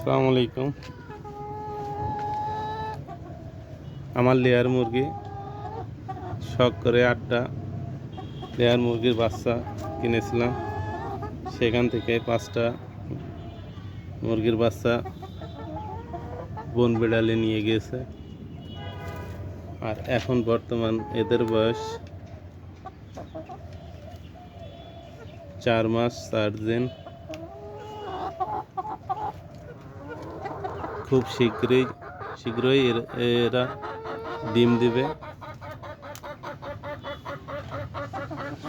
আসসালামু আলাইকুম। আমার লেয়ার মুরগি, শখ করে আটটা লেয়ার মুরগির বাচ্চা কিনেছিলাম। সেখান থেকে পাঁচটা মুরগির বাচ্চা বন বিড়ালে নিয়ে গিয়েছে আর এখন বর্তমান এদের বয়স চার মাস, চার দিন। খুব শীঘ্রই শীঘ্রই এর- ডিম দিবে।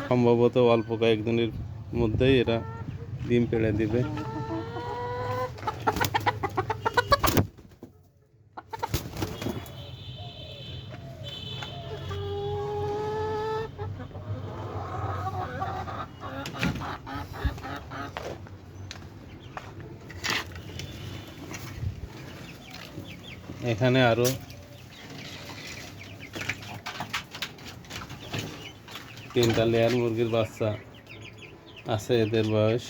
সম্ভবত অল্প কয়েকদিনের মধ্যেই এরা ডিম পেড়ে দিবে। এখানে আরও তিনটা লেয়ার মুরগির বাচ্চা আছে, এদের বয়স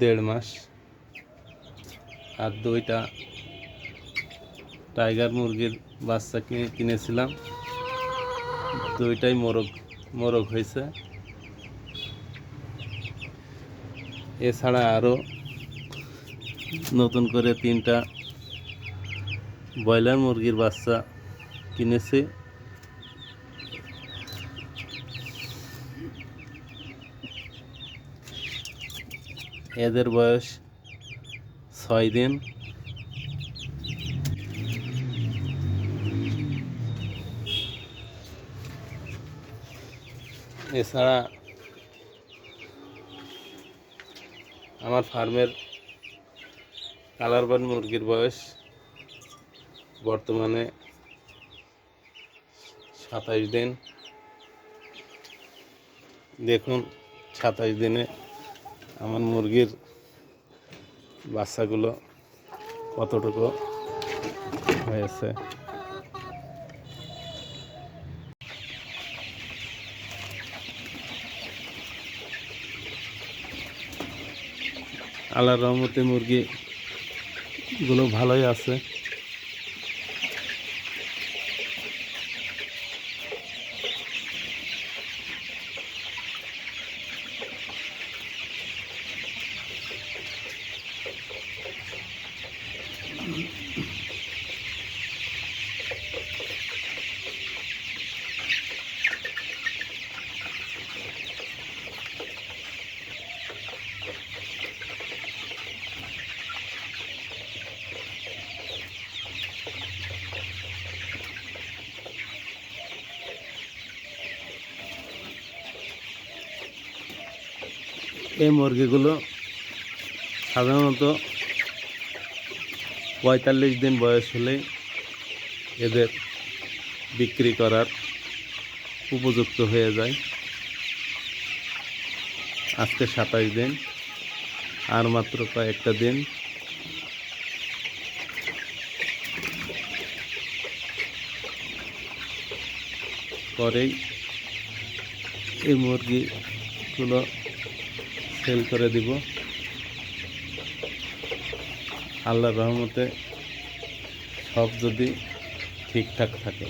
দেড় মাস। আর দুইটা টাইগার মুরগির বাচ্চা কিনে কিনেছিলাম। দুইটাই মোরগ মোরগ হয়েছে। এছাড়া আরও নতুন করে তিনটা ব্রয়লার মুরগির বাচ্চা কিনেছি। এদের বয়স ছয় দিন। এছাড়া আমার ফার্মের কালার বার্ড মুরগির বয়স বর্তমানে সাতাশ দিন। দেখুন সাতাশ দিনে আমার মুরগির বাচ্চাগুলো কতটুকু হয়েছে। আল্লাহর রহমতে মুরগিগুলো ভালোই আছে। এই মুরগিগুলো সাধারণত পঁয়তাল্লিশ দিন বয়স হলে এদের বিক্রি করার উপযুক্ত হয়ে যায়। আজকে সাতাশ দিন, আর মাত্র কয়েকটা দিন। পরেই এই মুরগিগুলো সেল করে দিব আল্লাহর রহমতে সব যদি ঠিকঠাক থাকে